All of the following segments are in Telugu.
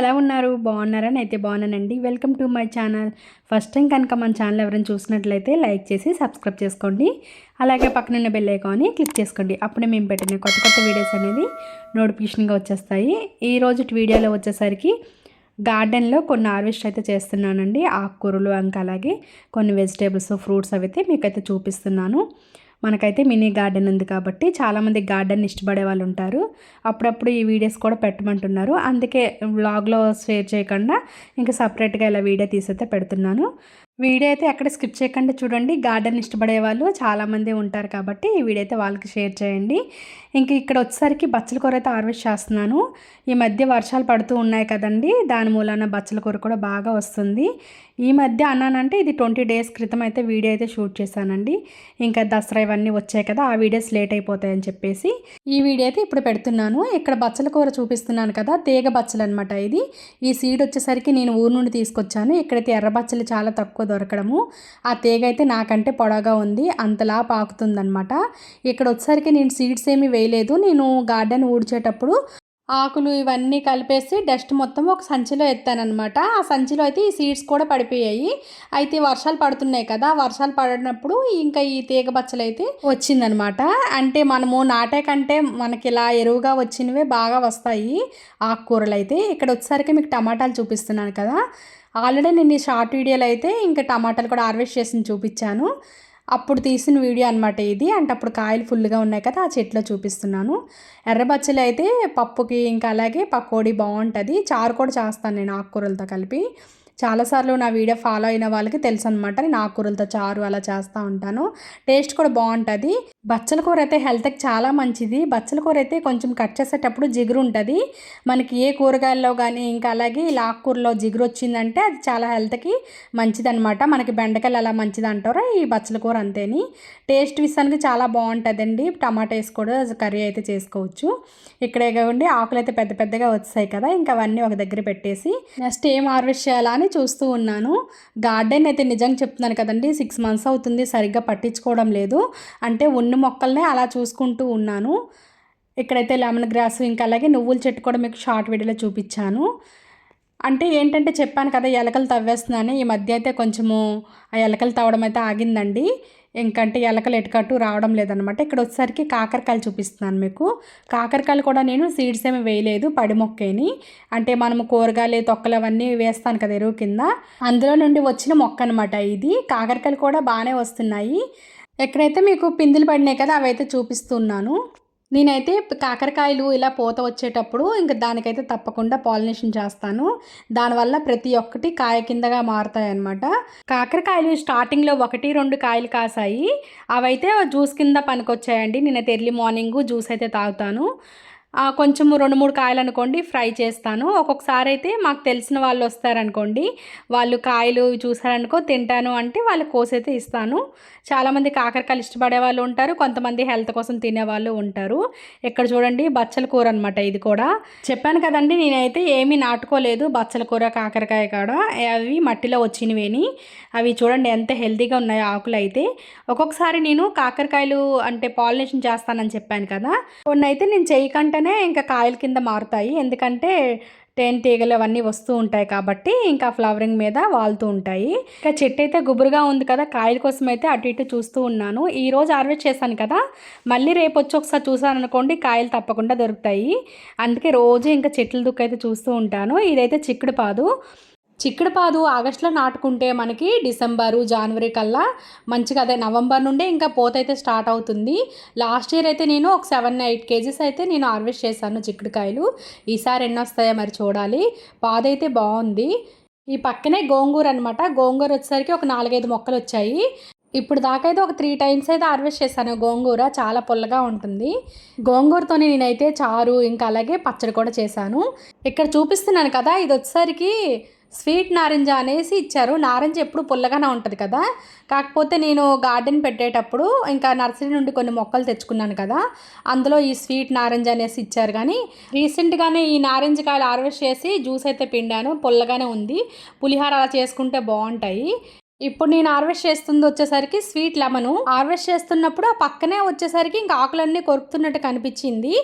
ఎలా ఉన్నారు? బాగున్నారని అయితే బాగున్నానండి. Welcome to my channel. First time కనుక మన ఛానల్ ఎవరైనా చూసినట్లయితే లైక్ చేసి సబ్స్క్రైబ్ చేసుకోండి. అలాగే పక్కనున్న బెల్ ఐకాన్ని క్లిక్ చేసుకోండి. అప్పుడే మేము పెట్టిన కొత్త కొత్త వీడియోస్ అనేది నోటిఫికేషన్గా వచ్చేస్తాయి. ఈ రోజు వీడియోలో వచ్చేసరికి గార్డెన్లో కొన్ని హార్వెస్ట్ అయితే చేస్తున్నానండి. ఆకుకూరలు ఇంకా అలాగే కొన్ని వెజిటేబుల్స్ ఫ్రూట్స్ అవి అయితే మీకైతే చూపిస్తున్నాను. మనకైతే మినీ గార్డెన్ ఉంది కాబట్టి చాలామంది గార్డెన్ ఇష్టపడే వాళ్ళు ఉంటారు. అప్పుడప్పుడు ఈ వీడియోస్ కూడా పెట్టమంటున్నారు. అందుకే వ్లాగ్లో షేర్ చేయకుండా ఇంకా సపరేట్గా ఇలా వీడియో తీసైతే పెడుతున్నాను. వీడియో అయితే ఎక్కడ స్కిప్ చేయకుండా చూడండి. గార్డెన్ ఇష్టపడే వాళ్ళు చాలామంది ఉంటారు కాబట్టి ఈ వీడియో అయితే వాళ్ళకి షేర్ చేయండి. ఇంక ఇక్కడ వచ్చేసరికి బచ్చల కూర అయితే హార్వెస్ట్ చేస్తున్నాను. ఈ మధ్య వర్షాలు పడుతూ ఉన్నాయి కదండి. దాని మూలాన బచ్చల కూర కూడా బాగా వస్తుంది. ఈ మధ్య అన్నానంటే ఇది ట్వంటీ డేస్ క్రితం అయితే వీడియో అయితే షూట్ చేశానండి. ఇంకా దసరా ఇవన్నీ వచ్చాయి కదా ఆ వీడియోస్ లేట్ అయిపోతాయని చెప్పేసి ఈ వీడియో అయితే ఇప్పుడు పెడుతున్నాను. ఇక్కడ బచ్చల కూర చూపిస్తున్నాను కదా తీగ బచ్చలు అనమాట ఇది. ఈ సీడ్ వచ్చేసరికి నేను ఊరు నుండి తీసుకొచ్చాను. ఇక్కడైతే ఎర్ర బచ్చలు చాలా తక్కువ దొరకడము. ఆ తీగ అయితే నాకంటే పొడగా ఉంది. అంతలా పాకుతుందనమాట ఇక్కడ వచ్చేసరికి నేను సీడ్స్ ఏమీ వేయలేదు. నేను గార్డెన్ ఊడ్చేటప్పుడు ఆకులు ఇవన్నీ కలిపేసి డస్ట్ మొత్తం ఒక సంచిలో ఎత్తానమాట ఆ సంచిలో అయితే ఈ సీడ్స్ కూడా పడిపోయాయి. అయితే వర్షాలు పడుతున్నాయి కదా వర్షాలు పడినప్పుడు ఇంకా ఈ తీగ బచ్చలు అయితే వచ్చిందనమాట అంటే మనము నాటే కంటే మనకి ఇలా ఎరువుగా వచ్చినవే బాగా వస్తాయి ఆకుకూరలు అయితే ఇక్కడ వచ్చేసరికి మీకు టమాటాలు చూపిస్తున్నాను కదా. ఆల్రెడీ నేను ఈ షార్ట్ వీడియోలో అయితే ఇంకా టమాటాలు కూడా హార్వెస్ట్ చేసి చూపించాను. అప్పుడు తీసిన వీడియో అనమాట ఇది. అంటే అప్పుడు కాయలు ఫుల్గా ఉన్నాయి కదా ఆ చెట్లో చూపిస్తున్నాను. ఎర్రబచ్చలు అయితే పప్పుకి ఇంకా అలాగే పకోడీ బాగుంటుంది. చారు కూడా చేస్తాను నేను ఆకుకూరలతో కలిపి. చాలాసార్లు నా వీడియో ఫాలో అయిన వాళ్ళకి తెలుసు అనమాట నేను ఆకుకూరలతో చారు అలా చేస్తూ ఉంటాను. టేస్ట్ కూడా బాగుంటుంది. బచ్చల కూర అయితే హెల్త్కి చాలా మంచిది. బచ్చల కూర అయితే కొంచెం కట్ చేసేటప్పుడు జిగురు ఉంటుంది. మనకి ఏ కూరగాయల్లో కానీ ఇంకా అలాగే ఇలా ఆకుకూరలో జిగురు వచ్చిందంటే అది చాలా హెల్త్కి మంచిది అనమాట మనకి బెండకాయలు అలా మంచిది అంటారో ఈ బచ్చల కూర అంతేని. టేస్ట్ విషయానికి చాలా బాగుంటుందండి. టమాటా వేసి కూడా కర్రీ అయితే చేసుకోవచ్చు. ఇక్కడే కాకుండా ఆకులు అయితే పెద్ద పెద్దగా వచ్చాయి కదా ఇంకా అవన్నీ ఒక దగ్గర పెట్టేసి నెక్స్ట్ ఏం హార్వెస్ట్ చేయాలా అని చూస్తూ ఉన్నాను. గార్డెన్ అయితే నిజంగా చెప్తున్నాను కదండి సిక్స్ మంత్స్ అవుతుంది సరిగ్గా పట్టించుకోవడం లేదు. అంటే ఉన్న మొక్కల్నే అలా చూసుకుంటూ ఉన్నాను. ఇక్కడైతే లెమన్ గ్రాస్ ఇంకా అలాగే నువ్వుల చెట్టు కూడా మీకు షార్ట్ వీడియోలో చూపించాను. అంటే ఏంటంటే చెప్పాను కదా ఎలకలు తవ్వేస్తున్నాను. ఈ మధ్య అయితే కొంచెము ఆ ఎలకలు తవ్వడం అయితే ఆగిందండి. ఇంకంటే ఎలకలు ఎటుకట్టు రావడం లేదనమాట ఇక్కడ వచ్చేసరికి కాకరకాయలు చూపిస్తున్నాను మీకు. కాకరకాయలు కూడా నేను సీడ్స్ ఏమి వేయలేదు పడి మొక్కేని. అంటే మనము కూరగాయలు తొక్కలు అవన్నీ వేస్తాను కదా ఎరువు కింద. అందులో నుండి వచ్చిన మొక్క అనమాట ఇది. కాకరకాయలు కూడా బాగానే వస్తున్నాయి. ఎక్కడైతే మీకు పిందులు పడినాయి కదా అవైతే చూపిస్తున్నాను. నేనైతే కాకరకాయలు ఇలా పూత వచ్చేటప్పుడు ఇంకా దానికైతే తప్పకుండా పాలినేషన్ చేస్తాను. దానివల్ల ప్రతి ఒక్కటి కాయ కిందగా మారుతాయి అనమాట కాకరకాయలు స్టార్టింగ్లో ఒకటి రెండు కాయలు కాసాయి. అవైతే జ్యూస్ కింద పనికొచ్చాయండి. నేనైతే ఎర్లీ మార్నింగ్ జ్యూస్ అయితే తాగుతాను. కొంచెము రెండు మూడు కాయలు అనుకోండి ఫ్రై చేస్తాను. ఒక్కొక్కసారి అయితే మాకు తెలిసిన వాళ్ళు వస్తారనుకోండి వాళ్ళు కాయలు చూసారనుకో తింటాను అంటే వాళ్ళు కోసైతే ఇస్తాను. చాలామంది కాకరకాయలు ఇష్టపడే వాళ్ళు ఉంటారు కొంతమంది హెల్త్ కోసం తినేవాళ్ళు ఉంటారు. ఇక్కడ చూడండి బచ్చల కూర అనమాట ఇది కూడా. చెప్పాను కదండి నేనైతే ఏమీ నాటుకోలేదు బచ్చల కూర కాకరకాయ కాడ. అవి మట్టిలో వచ్చినవేని. అవి చూడండి ఎంత హెల్తీగా ఉన్నాయి ఆకులు అయితే. ఒక్కొక్కసారి నేను కాకరకాయలు అంటే పాలినేషన్ చేస్తానని చెప్పాను కదా. కొన్ని అయితే నేను వెంటనే ఇంకా కాయల కింద మారుతాయి. ఎందుకంటే తేనె తీగలు అవన్నీ వస్తూ ఉంటాయి కాబట్టి ఇంకా ఫ్లవరింగ్ మీద వాళ్తూ ఉంటాయి. ఇంకా చెట్టు అయితే గుబురుగా ఉంది కదా కాయల కోసం అయితే అటు ఇటు చూస్తూ ఉన్నాను. ఈ రోజు హార్వెస్ట్ చేశాను కదా మళ్ళీ రేపు వచ్చి ఒకసారి చూసాను అనుకోండి కాయలు తప్పకుండా దొరుకుతాయి. అందుకే రోజు ఇంకా చెట్ల దుక్కు అయితే చూస్తూ ఉంటాను. ఇదైతే చిక్కుడు పాదు. చిక్కుడుపాదు ఆగస్టులో నాటుకుంటే మనకి డిసెంబరు జనవరి కల్లా మంచిగా అదే నవంబర్ నుండే ఇంకా పోత అయితే స్టార్ట్ అవుతుంది. లాస్ట్ ఇయర్ అయితే నేను ఒక సెవెన్ ఎయిట్ కేజీస్ అయితే నేను హార్వెస్ట్ చేశాను చిక్కుడుకాయలు. ఈసారి ఎన్ని వస్తాయో మరి చూడాలి. పాదైతే అయితే బాగుంది. ఈ పక్కనే గోంగూర అనమాట గోంగూర వచ్చేసరికి ఒక నాలుగైదు మొక్కలు వచ్చాయి. ఇప్పుడు దాకైతే ఒక త్రీ టైమ్స్ అయితే హార్వెస్ట్ చేశాను గోంగూర. చాలా పుల్లగా ఉంటుంది. గోంగూరతో నేనైతే చారు ఇంకా అలాగే పచ్చడి కూడా చేశాను. ఇక్కడ చూపిస్తున్నాను కదా ఇది వచ్చేసరికి స్వీట్ నారింజ అనేసి ఇచ్చారు. నారింజ ఎప్పుడు పుల్లగానే ఉంటుంది కదా. కాకపోతే నేను గార్డెన్ పెట్టేటప్పుడు ఇంకా నర్సరీ నుండి కొన్ని మొక్కలు తెచ్చుకున్నాను కదా. అందులో ఈ స్వీట్ నారింజ అనేసి ఇచ్చారు కానీ రీసెంట్గానే ఈ నారింజ కాయలు హార్వెస్ట్ చేసి జ్యూస్ అయితే పిండాను. పుల్లగానే ఉంది. పులిహార అలా చేసుకుంటే బాగుంటాయి. ఇప్పుడు నేను హార్వెస్ట్ చేస్తుంది వచ్చేసరికి స్వీట్ లెమను. హార్వెస్ట్ చేస్తున్నప్పుడు ఆ పక్కనే వచ్చేసరికి ఇంకా ఆకులన్నీ కొరుకుతున్నట్టు కనిపించింది.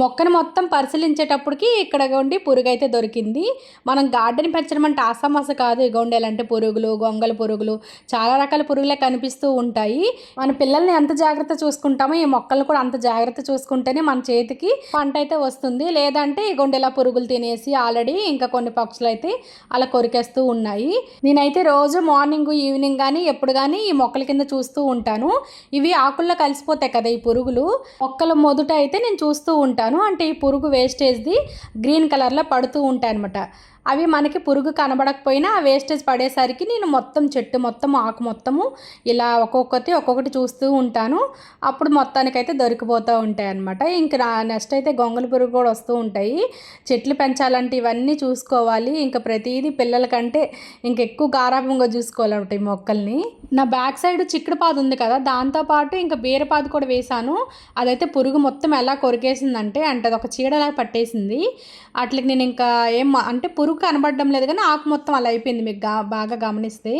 మొక్కను మొత్తం పరిశీలించేటప్పటికి ఇక్కడ ఉండి పురుగు అయితే దొరికింది. మనం గార్డెన్ పెంచడం అంటే ఆసామాస కాదు ఇగోండి. ఎలాంటి పురుగులు గొంగల పురుగులు చాలా రకాల పురుగులే కనిపిస్తూ ఉంటాయి. మన పిల్లల్ని ఎంత జాగ్రత్త చూసుకుంటామో ఈ మొక్కలు కూడా అంత జాగ్రత్త చూసుకుంటేనే మన చేతికి పంట అయితే వస్తుంది. లేదంటే ఇగోండి ఇలా పురుగులు తినేసి ఆల్రెడీ ఇంకా కొన్ని పక్షులు అయితే అలా కొరికేస్తూ ఉన్నాయి. నేనైతే రోజు మార్నింగ్ ఈవినింగ్ కానీ ఎప్పుడు కానీ ఈ మొక్కల కింద చూస్తూ ఉంటాను. ఇవి ఆకుల్లో కలిసిపోతాయి కదా ఈ పురుగులు. మొక్కల మొదట అయితే నేను చూస్తూ ఉంటాను. అంటే ఈ పురుగు వేస్టేజ్ది గ్రీన్ కలర్లో పడుతూ ఉంటాయి అనమాట అవి మనకి పురుగు కనబడకపోయినా ఆ వేస్టేజ్ పడేసరికి నేను మొత్తం చెట్టు మొత్తం ఆకు మొత్తము ఇలా ఒక్కొక్కటి ఒక్కొక్కటి చూస్తూ ఉంటాను. అప్పుడు మొత్తానికైతే దొరికిపోతూ ఉంటాయి అనమాట ఇంకా నెక్స్ట్ అయితే గొంగళి పురుగు కూడా వస్తూ ఉంటాయి. చెట్లు పెంచాలంటే ఇవన్నీ చూసుకోవాలి. ఇంకా ప్రతిదీ పిల్లలకంటే ఇంక ఎక్కువ గారాభంగా చూసుకోవాలంటే ఈ మొక్కల్ని. నా బ్యాక్ సైడ్ చిక్కుడు పాదు ఉంది కదా దాంతోపాటు ఇంకా బీరపాదు కూడా వేశాను. అదైతే పురుగు మొత్తం ఎలా కొరికేసిందంటే అంటే అది ఒక చీడలా పట్టేసింది. అట్లకి నేను ఇంకా ఏం అంటే పురుగు కనబడడం లేదు కానీ ఆకు మొత్తం అలా అయిపోయింది మీకు గా బాగా గమనిస్తే.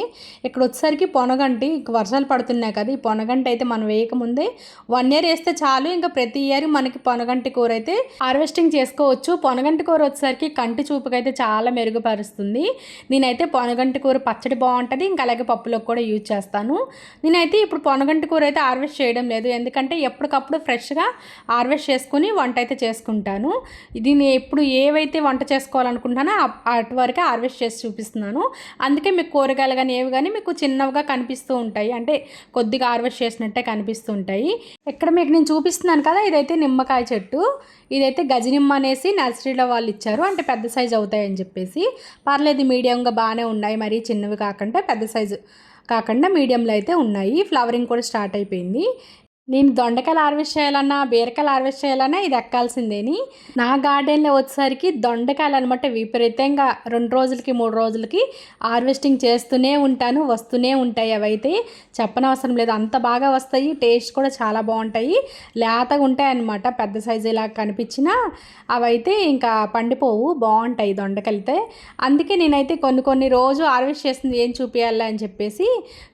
ఇక్కడ వచ్చేసరికి పొనగంటి వర్షాలు పడుతున్నాయి కదా ఈ పొనగంటి అయితే మనం వేయకముందే వన్ ఇయర్ వేస్తే చాలు. ఇంకా ప్రతి ఇయర్ మనకి పొనగంటి కూర అయితే హార్వెస్టింగ్ చేసుకోవచ్చు. పొనగంటి కూర వచ్చేసరికి కంటి చూపుకైతే చాలా మెరుగుపరుస్తుంది. నేనైతే పొనగంటి కూర పచ్చడి బాగుంటుంది ఇంకా అలాగే పప్పులోకి కూడా యూజ్ చేస్తాను. నేనైతే ఇప్పుడు పొనగంటి కూర అయితే హార్వెస్ట్ చేయడం లేదు. ఎందుకంటే ఎప్పటికప్పుడు ఫ్రెష్గా హార్వెస్ట్ చేసుకుని వంట అయితే చేసుకుంటాను. దీన్ని ఎప్పుడు ఏవైతే వంట చేసుకోవాలనుకుంటానో అటు వరకే హార్వెస్ట్ చేసి చూపిస్తున్నాను. అందుకే మీకు కూరగాయలు కానీ ఏవి కానీ మీకు చిన్నవిగా కనిపిస్తూ ఉంటాయి. అంటే కొద్దిగా హార్వెస్ట్ చేసినట్టే కనిపిస్తూ ఉంటాయి. ఇక్కడ మీకు నేను చూపిస్తున్నాను కదా ఇదైతే నిమ్మకాయ చెట్టు. ఇదైతే గజనిమ్మ అనేసి నర్సరీలో వాళ్ళు ఇచ్చారు. అంటే పెద్ద సైజు అవుతాయని చెప్పేసి. పర్లేదు మీడియంగా బాగానే ఉన్నాయి. మరి చిన్నవి కాకుండా పెద్ద సైజు కాకుండా మీడియంలో అయితే ఉన్నాయి. ఫ్లవరింగ్ కూడా స్టార్ట్ అయిపోయింది. నేను దొండకాయలు హార్వెస్ట్ చేయాలన్నా బీరకాయలు హార్వెస్ట్ చేయాలన్నా ఇది ఎక్కాల్సిందేని నా. గార్డెన్లో వచ్చేసరికి దొండకాయలు అనమాట విపరీతంగా రెండు రోజులకి మూడు రోజులకి హార్వెస్టింగ్ చేస్తూనే ఉంటాను వస్తూనే ఉంటాయి అవైతే. చెప్పనవసరం లేదు. అంత బాగా వస్తాయి టేస్ట్ కూడా చాలా బాగుంటాయి. లేతగా ఉంటాయి అన్నమాట పెద్ద సైజు ఇలా కనిపించినా అవైతే ఇంకా పండిపోవు బాగుంటాయి దొండకలితే అందుకే నేనైతే కొన్ని కొన్ని రోజు హార్వెస్ట్ చేస్తుంది ఏం చూపించాలి అని చెప్పేసి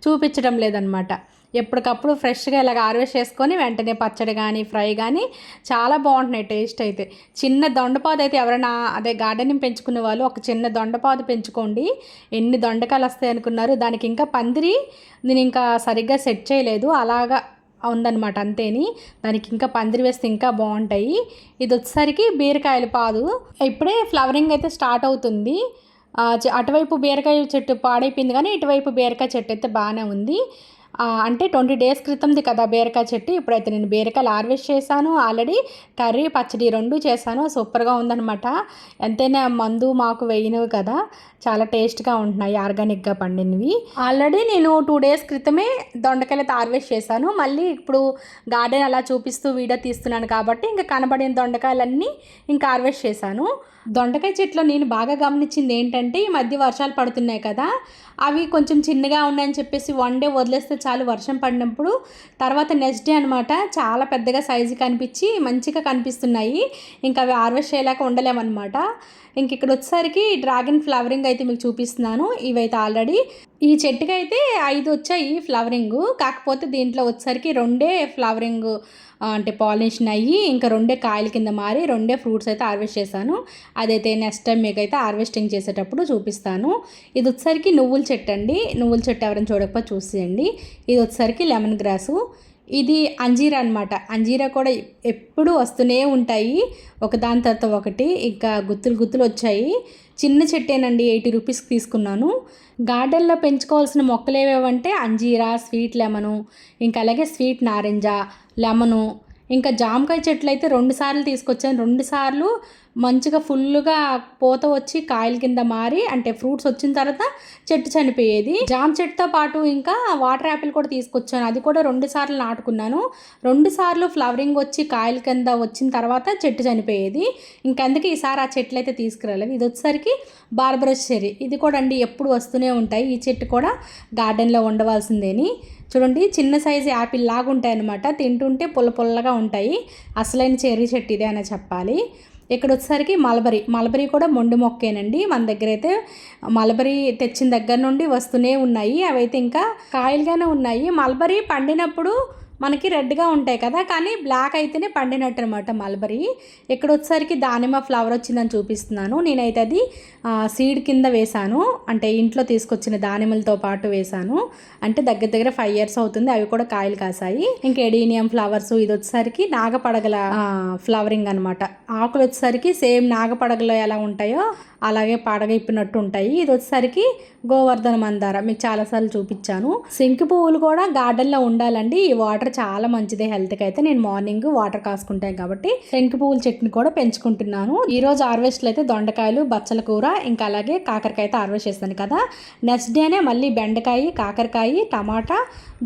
చూపించడం లేదనమాట ఎప్పటికప్పుడు ఫ్రెష్గా ఇలాగ హార్వెస్ట్ చేసుకొని వెంటనే పచ్చడి కానీ ఫ్రై కానీ చాలా బాగుంటున్నాయి టేస్ట్ అయితే. చిన్న దొండపాదు అయితే ఎవరైనా అదే గార్డెనింగ్ పెంచుకునే వాళ్ళు ఒక చిన్న దొండపాదు పెంచుకోండి. ఎన్ని దొండకాయలు వస్తాయి అనుకున్నారు. దానికి ఇంకా పందిరి నేను ఇంకా సరిగ్గా సెట్ చేయలేదు. అలాగా ఉందన్నమాట అంతేని. దానికి ఇంకా పందిరి వేస్తే ఇంకా బాగుంటాయి. ఇది వచ్చేసరికి బీరకాయలు పాదు. ఇప్పుడే ఫ్లవరింగ్ అయితే స్టార్ట్ అవుతుంది. అటువైపు బీరకాయ చెట్టు పాడైపోయింది కానీ ఇటువైపు బీరకాయ చెట్టు అయితే బాగానే ఉంది. అంటే ట్వంటీ డేస్ క్రితంది కదా బీరకాయ చెట్టు. ఇప్పుడైతే నేను బీరకాయలు హార్వెస్ట్ చేశాను. ఆల్రెడీ కర్రీ పచ్చడి రెండు చేశాను. సూపర్గా ఉందనమాట ఎంతైనా మందు మాకు వేయినవి కదా. చాలా టేస్ట్గా ఉంటున్నాయి ఆర్గానిక్గా పండినవి. ఆల్రెడీ నేను టూ డేస్ క్రితమే దొండకాయలు అయితే హార్వెస్ట్ చేశాను. మళ్ళీ ఇప్పుడు గార్డెన్ అలా చూపిస్తూ వీడియో తీస్తున్నాను కాబట్టి ఇంకా కనబడిన దొండకాయలన్నీ ఇంకా హార్వెస్ట్ చేశాను. దొండకాయ చెట్లో నేను బాగా గమనించింది ఏంటంటే ఈ మధ్య వర్షాలు పడుతున్నాయి కదా. అవి కొంచెం చిన్నగా ఉన్నాయని చెప్పేసి వన్ డే వదిలేస్తే చాలు వర్షం పడినప్పుడు తర్వాత నెక్స్ట్ డే అనమాట చాలా పెద్దగా సైజు కనిపించి మంచిగా కనిపిస్తున్నాయి. ఇంకా అవి హార్వెస్ట్ చేయలేక ఉండలేమన్నమాట. ఇంక ఇక్కడ వచ్చేసరికి డ్రాగన్ ఫ్లవరింగ్ అయితే మీకు చూపిస్తున్నాను. ఇవైతే ఆల్రెడీ ఈ చెట్టుకి అయితే ఐదు వచ్చాయి ఫ్లవరింగ్ కాకపోతే దీంట్లో వచ్చేసరికి రెండే ఫ్లవరింగ్ అంటే పాలినేషన్ అయ్యి ఇంకా రెండే కాయల కింద మారి రెండే ఫ్రూట్స్ అయితే హార్వెస్ట్ చేశాను. అదైతే నెక్స్ట్ టైం మీకు అయితే హార్వెస్టింగ్ చేసేటప్పుడు చూపిస్తాను. ఇది వచ్చేసరికి నువ్వుల చెట్టు అండి. నువ్వుల చెట్టు ఎవరైనా చూడకపోతే చూసేయండి. ఇది వచ్చేసరికి లెమన్ గ్రాసు. ఇది అంజీరా అనమాట అంజీరా కూడా ఎప్పుడూ వస్తూనే ఉంటాయి. ఒకదాని తర్వాత ఒకటి ఇంకా గుత్తులు గుత్తులు వచ్చాయి. చిన్న చెట్టేనండి ఎయిటీ రూపీస్కి తీసుకున్నాను. గార్డెన్లో పెంచుకోవాల్సిన మొక్కలు ఏవేవంటే అంజీరా స్వీట్ లెమను ఇంకా అలాగే స్వీట్ నారింజ లెమను ఇంకా జామకాయ చెట్లు అయితే రెండు సార్లు తీసుకొచ్చాను. రెండు సార్లు మంచిగా ఫుల్గా పూత వచ్చి కాయల కింద మారి అంటే ఫ్రూట్స్ వచ్చిన తర్వాత చెట్టు చనిపోయేది. జామ చెట్టుతో పాటు ఇంకా వాటర్ యాపిల్ కూడా తీసుకొచ్చాను. అది కూడా రెండు సార్లు నాటుకున్నాను. రెండు సార్లు ఫ్లవరింగ్ వచ్చి కాయల కింద వచ్చిన తర్వాత చెట్టు చనిపోయేది. ఇంకెందుకు ఈసారి ఆ చెట్లు అయితే తీసుకురాలేదు. ఇది వచ్చేసరికి బార్బరస్ చెర్రీ. ఇది కూడా అండి ఎప్పుడు వస్తూనే ఉంటాయి. ఈ చెట్టు కూడా గార్డెన్లో ఉండవలసిందేని. చూడండి చిన్న సైజు యాపిల్ లాగా ఉంటాయి అన్నమాట తింటుంటే పుల్ల పుల్లగా ఉంటాయి. అసలైన చెర్రీ చెట్టు ఇదే అని చెప్పాలి. ఇక్కడ వచ్చేసరికి మలబరీ. మలబరీ కూడా మొండి మొక్కేనండి. మన దగ్గర అయితే మలబరీ తెచ్చిన దగ్గర నుండి వస్తూనే ఉన్నాయి. అవైతే ఇంకా కాయలుగానే ఉన్నాయి. మలబరీ పండినప్పుడు మనకి రెడ్గా ఉంటాయి కదా కానీ బ్లాక్ అయితేనే పండినట్టు అనమాట మల్బరీ. ఇక్కడ వచ్చేసరికి దానిమ్మ ఫ్లవర్ వచ్చిందని చూపిస్తున్నాను. నేనైతే అది సీడ్ కింద వేశాను. అంటే ఇంట్లో తీసుకొచ్చిన దానిమ్మలతో పాటు వేశాను. అంటే దగ్గర దగ్గర ఫైవ్ ఇయర్స్ అవుతుంది అవి కూడా కాయలు కాసాయి ఇంకా ఎడీనియం ఫ్లవర్స్ ఇది వచ్చేసరికి నాగపడగల ఫ్లవరింగ్ అనమాట. ఆకులు వచ్చేసరికి సేమ్ నాగపడగలో ఎలా ఉంటాయో అలాగే పడగ ఇప్పినట్టు ఉంటాయి ఇది వచ్చేసరికి గోవర్ధన మందార. మీకు చాలాసార్లు చూపించాను. సింకి పువ్వులు కూడా గార్డెన్లో ఉండాలండి. ఈ వాటర్ చాలా మంచిదే హెల్త్కి అయితే నేను మార్నింగ్ వాటర్ కాసుకుంటాను కాబట్టి శంకు పువ్వుల చెట్టుని కూడా పెంచుకుంటున్నాను. ఈ రోజు హార్వెస్ట్లో అయితే దొండకాయలు బచ్చల కూర ఇంకా అలాగే కాకరకాయ అయితే హార్వెస్ట్ చేస్తాను కదా. నెక్స్ట్ డేనే మళ్ళీ బెండకాయ కాకరకాయ టమాటా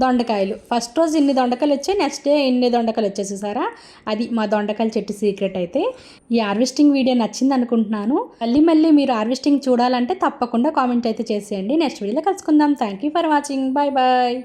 దొండకాయలు. ఫస్ట్ రోజు ఇన్ని దొండకాయలు వచ్చాయి. నెక్స్ట్ డే ఇన్ని దొండకాయలు వచ్చేసేసారా అది మా దొండకాయల చెట్టు సీక్రెట్ అయితే. ఈ హార్వెస్టింగ్ వీడియో నచ్చింది అనుకుంటున్నాను మళ్ళీ మళ్ళీ మళ్ళీ మీరు హార్వెస్టింగ్ చూడాలంటే తప్పకుండా కామెంట్ అయితే చేసేయండి. నెక్స్ట్ వీడియోలో కలుసుకుందాం. Thank you for watching bye bye